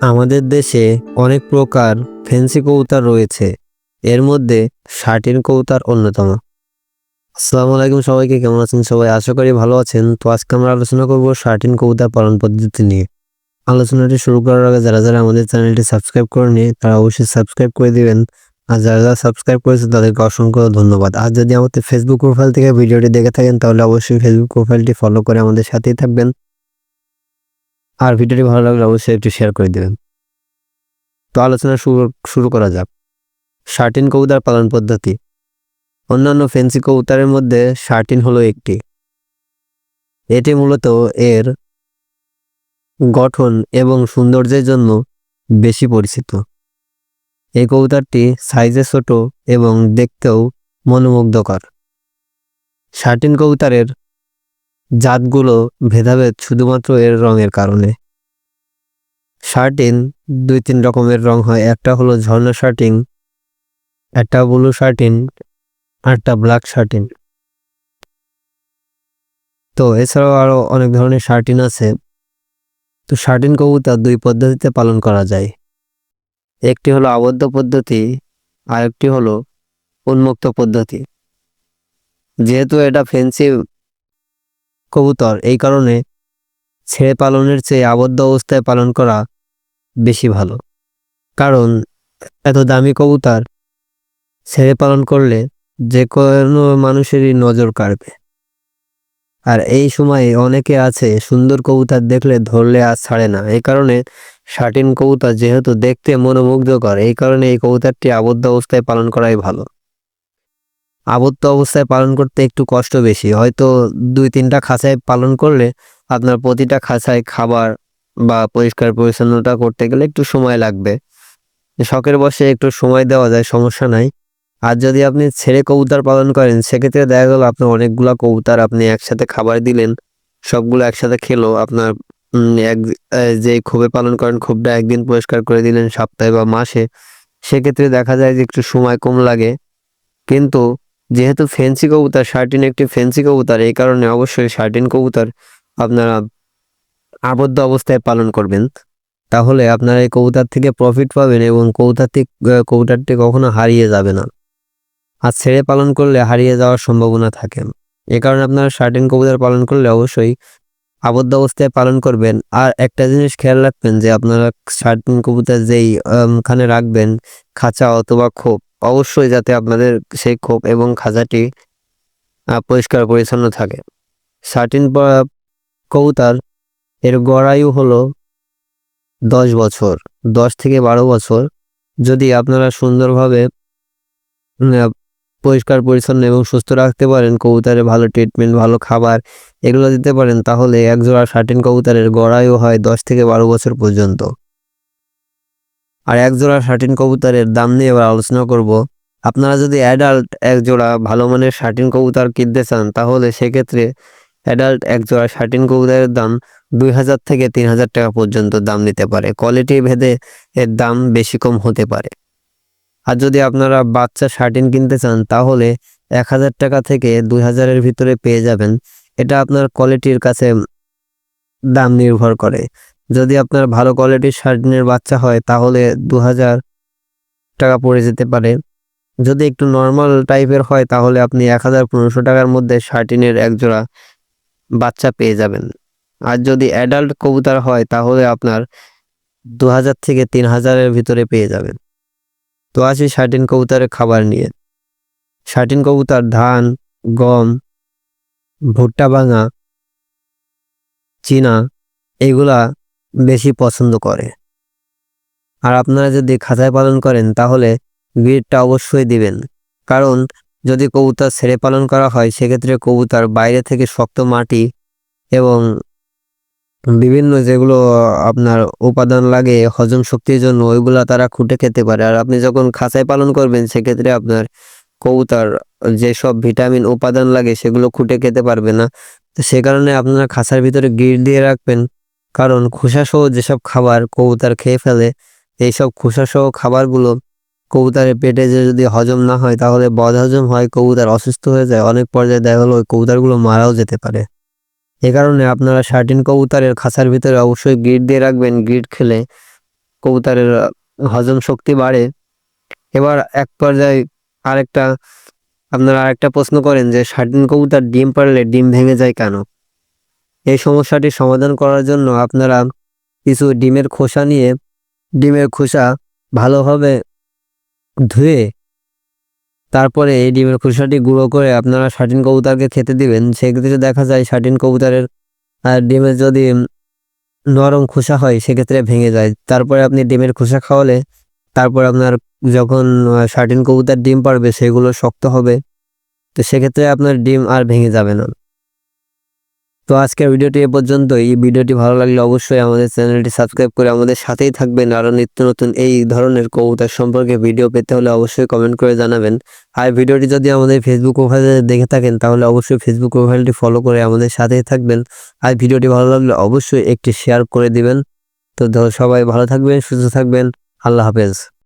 আমাদের দেশে অনেক প্রকার ফেন্সি কবুতর রয়েছে। এর মধ্যে শার্টিন কবুতর অন্যতম। আসসালামু আলাইকুম সবাইকে, কেমন আছেন সবাই? আশা করি ভালো আছেন। তো আজকে আমরা আলোচনা করব শার্টিন কবুতর পালন পদ্ধতি নিয়ে। আলোচনাটি শুরু করার আগে যারা যারা আমাদের চ্যানেলটি সাবস্ক্রাইব করে করেনি তারা অবশ্যই সাবস্ক্রাইব করে দিবেন। আর যারা যারা সাবস্ক্রাইব করেছে, তাদেরকে অসংখ্য ধন্যবাদ। আর যদি আমাদের ফেসবুক প্রোফাইল থেকে ভিডিওটি দেখে থাকেন, তাহলে অবশ্যই ফেসবুক প্রোফাইলটি ফলো করে আমাদের সাথেই থাকবেন। আর ভিডিওটি ভালো লাগলে অবশ্যই একটু শেয়ার করে দেবেন। তো আলোচনা শুরু শুরু করা যাক। শার্টিন কবুতর পালন পদ্ধতি। অন্যান্য ফেন্সি কবুতরের মধ্যে শার্টিন হলো একটি। এটি মূলত এর গঠন এবং সৌন্দর্যের জন্য বেশি পরিচিত। এই কবুতরটি সাইজে ছোট এবং দেখতেও মনোমুগ্ধকর। শার্টিন কবুতরের জাতগুলো ভেদাভেদ শুধুমাত্র এর রঙের কারণে। শার্টিন দুই তিন রকমের রং হয়, একটা হলো ঝর্ণা শার্টিং একটা ব্লু শার্টিন আরটা ব্ল্যাক শার্টিন। তো এছাড়াও আরও অনেক ধরনের শার্টিন আছে। তো শার্টিন কবুতর দুই পদ্ধতিতে পালন করা যায়। একটি হলো আবদ্ধ পদ্ধতি আর একটি হলো উন্মুক্ত পদ্ধতি। যেহেতু এটা ফেন্সি কবুতর। এই কারণে ছেড়ে পালনের চেয়ে আবদ্ধ অবস্থায় পালন করা বেশি ভালো। কারণ এত দামি কবুতর ছেড়ে পালন করলে যে কোনো মানুষেরই নজর কাড়বে। আর এই সময়ে অনেকে আছে সুন্দর কবুতর দেখলে ধরলে আর ছাড়ে না। এই কারণে শার্টিন কবুতর যেহেতু দেখতে মনোমুগ্ধকর, এই কারণে এই কবুতরটি আবদ্ধ অবস্থায় পালন করাই ভালো। আবদ্ধ অবস্থায় পালন করতে একটু কষ্ট বেশি। হয়তো দুই তিনটা খাঁচায় পালন করলে আপনার প্রতিটা খাঁচায় খাবার বা পরিষ্কার পরিচ্ছন্নতা করতে গেলে একটু সময় লাগবে। শখের বসে একটু সময় দেওয়া যায়, সমস্যা নাই। আর যদি আপনি ছেড়ে কবুতর পালন করেন, সেক্ষেত্রে দেখা গেল আপনার অনেকগুলো কবুতর আপনি একসাথে খাবার দিলেন, সবগুলো একসাথে খেলো, আপনার এক যে ক্ষোভে পালন করেন ক্ষোভটা একদিন পরিষ্কার করে দিলেন সপ্তাহে বা মাসে। সেক্ষেত্রে দেখা যায় যে একটু সময় কম লাগে। কিন্তু যেহেতু ফেন্সি কবুতর, শার্টিন একটি ফেন্সি কবুতর, এই কারণে অবশ্যই শার্টিন কবুতর আপনারা আবদ্ধ অবস্থায় পালন করবেন। তাহলে আপনারা এই কবুতর থেকে প্রফিট পাবেন এবং কবুতর থেকে কবুতরটি কখনো হারিয়ে যাবে না। আর ছেড়ে পালন করলে হারিয়ে যাওয়ার সম্ভাবনা থাকে। এ কারণে আপনারা শার্টিন কবুতর পালন করলে অবশ্যই আবদ্ধ অবস্থায় পালন করবেন। আর একটা জিনিস খেয়াল রাখবেন যে আপনারা শার্টিন কবুতর যেই খানে রাখবেন, খাঁচা অথবা খোপ অবশ্যই যাতে আপনাদের সেই খোপ এবং খাঁচাটি পরিষ্কার পরিচ্ছন্ন থাকে। শার্টিন কবুতর, এর গড়ায়ু হলো দশ বছর, দশ থেকে বারো বছর। যদি আপনারা সুন্দরভাবে পরিষ্কার পরিচ্ছন্ন এবং সুস্থ রাখতে পারেন, কবুতরের ভালো ট্রিটমেন্ট ভালো খাবার এগুলো দিতে পারেন, তাহলে একজোড়া শার্টিন কবুতরের গড়ায়ু হয় দশ থেকে বারো বছর পর্যন্ত। আর এক জোড়া শার্টিন কবুতরের দাম নিয়ে এবার আলোচনা করব। আপনারা যদি অ্যাডাল্ট এক জোড়া ভালো মানের শার্টিন কবুতর কিনতে চান, তাহলে সেক্ষেত্রে অ্যাডাল্ট এক জোড়া শার্টিন কবুতরের দাম দুই হাজার থেকে তিন হাজার টাকা পর্যন্ত দাম নিতে পারে। কোয়ালিটি ভেদে এর দাম বেশি কম হতে পারে। আর যদি আপনারা বাচ্চা শার্টিন কিনতে চান, তাহলে এক হাজার টাকা থেকে দুই হাজারের ভিতরে পেয়ে যাবেন। এটা আপনার কোয়ালিটির কাছে দাম নির্ভর করে। যদি আপনার ভালো কোয়ালিটির শার্টিনের বাচ্চা হয়, তাহলে দু হাজার টাকা পড়ে যেতে পারে। যদি একটু নর্মাল টাইপের হয়, তাহলে আপনি এক হাজার পনেরোশো টাকার মধ্যে শার্টিনের একজোড়া বাচ্চা পেয়ে যাবেন। আর যদি অ্যাডাল্ট কবুতর হয়, তাহলে আপনার দু হাজার থেকে তিন হাজারের ভিতরে পেয়ে যাবেন। তো আসি শার্টিন কবুতরের খাবার নিয়ে। শার্টিন কবুতর ধান, গম, ভুট্টা ভাঙা, চীনা, এগুলা বেশি পছন্দ করে। আর আপনারা যদি খাঁচায় পালন করেন, তাহলে গ্রিডটা অবশ্যই দিবেন। কারণ, যদি কবুতর ছেড়ে পালন করা হয়, সেক্ষেত্রে কবুতর বাইরে থেকে শক্ত মাটি এবং বিভিন্ন যেগুলো আপনার উপাদান লাগে, হজম শক্তির জন্য, ওইগুলা তারা খুঁটে খেতে পারে। আর আপনি যখন খাঁচায় পালন করবেন, সেক্ষেত্রে আপনার কবুতর যেসব ভিটামিন উপাদান লাগে, সেগুলো খুঁটে খেতে পারবে না। তো সে কারণে আপনারা খাঁচার ভিতরে গির দিয়ে রাখবেন। কারণ খোসাসহ যেসব খাবার কবুতর খেয়ে ফেলে, এইসব খোসাসহ খাবারগুলো কবুতরের পেটে যে যদি হজম না হয়, তাহলে বদ হজম হয়, কবুতর অসুস্থ হয়ে যায়। অনেক পর্যায়ে দেখা গেলো ওই কবুতরগুলো মারাও যেতে পারে। এ কারণে আপনারা শার্টিন কবুতরের খাঁচার ভিতরে অবশ্যই গ্রিড দিয়ে রাখবেন। গ্রিড খেলে কবুতরের হজম শক্তি বাড়ে। এবার এক পর্যায়ে আরেকটা, আপনারা আরেকটা প্রশ্ন করেন যে শার্টিন কবুতর ডিম পারলে ডিম ভেঙে যায় কেন? এই সমস্যাটি সমাধান করার জন্য আপনারা কিছু ডিমের খোসা নিয়ে, ডিমের খোসা ভালোভাবে ধুয়ে তারপরে এই ডিমের খোসাটি গুঁড়ো করে আপনারা শাটিন কবুতরকে খেতে দিবেন। সেক্ষেত্রে দেখা যায় শাটিন কবুতরের আর ডিমের যদি নরম খোসা হয়, সেক্ষেত্রে ভেঙে যায়। তারপরে আপনি ডিমের খোসা খাওয়ালে তারপর আপনার যখন শাটিন কবুতর ডিম পারবে সেগুলো শক্ত হবে। তো সেক্ষেত্রে আপনার ডিম আর ভেঙে যাবে না। তো আজকের ভিডিওটি এ পর্যন্ত এই ভিডিওটি ভালো লাগলে অবশ্যই আমাদের চ্যানেলটি সাবস্ক্রাইব করে আমাদের সাথেই থাকবেন। আরও নিত্য নতুন এই ধরনের কবুতর সম্পর্কে ভিডিও পেতে হলে অবশ্যই কমেন্ট করে জানাবেন। আর ভিডিওটি যদি আমাদের ফেসবুক প্রোফাইলে দেখে থাকেন, তাহলে অবশ্যই ফেসবুক প্রোফাইলটি ফলো করে আমাদের সাথেই থাকবেন। আর ভিডিওটি ভালো লাগলে অবশ্যই একটি শেয়ার করে দিবেন। তো সবাই ভালো থাকবেন, সুস্থ থাকবেন। আল্লাহ হাফেজ।